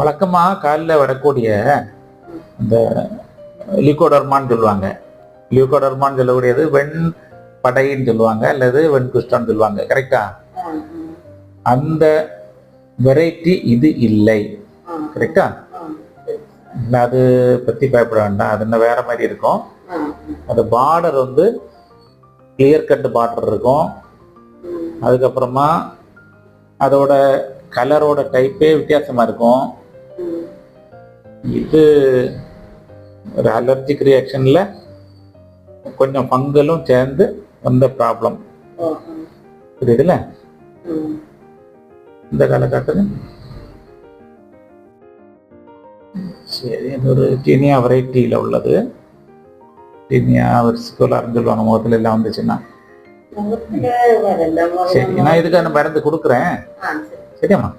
வழக்கமாக காலில் வரக்கூடிய இந்த லியூகோடர்மான்னு சொல்லுவாங்க. லியூகோடர்மான்னு சொல்லக்கூடியது வெண் படைன்னு சொல்லுவாங்க அல்லது வெண் குஸ்டான்னு சொல்லுவாங்க. கரெக்டா அந்த வெரைட்டி இது இல்லை. கரெக்டா இல்லை அது பற்றி பயப்பட வேண்டாம். அது இன்னும் வேற மாதிரி இருக்கும். அந்த பார்டர் வந்து கிளியர் கட் பார்டர் இருக்கும். அதுக்கப்புறமா அதோட கலரோட டைப்பே வித்தியாசமாக இருக்கும். இது ஒரு அலர்ஜிக் ரியாக்ஷன்ல கொஞ்சம் ஃபங்கலும் சேர்ந்து வந்த ப்ராப்ளம் புரியுதுல்ல. இந்த காலகட்டத்தில்? சரி இது ஒரு டீனியா வெரைட்டியில் உள்ளது. டீனியா வெர்சிகோலார்னு சொல்லுவாங்க முகத்துல எல்லாம் வந்துச்சுன்னா. சரி நான் இதுக்கான மருந்து கொடுக்குறேன். சரியாம்மா?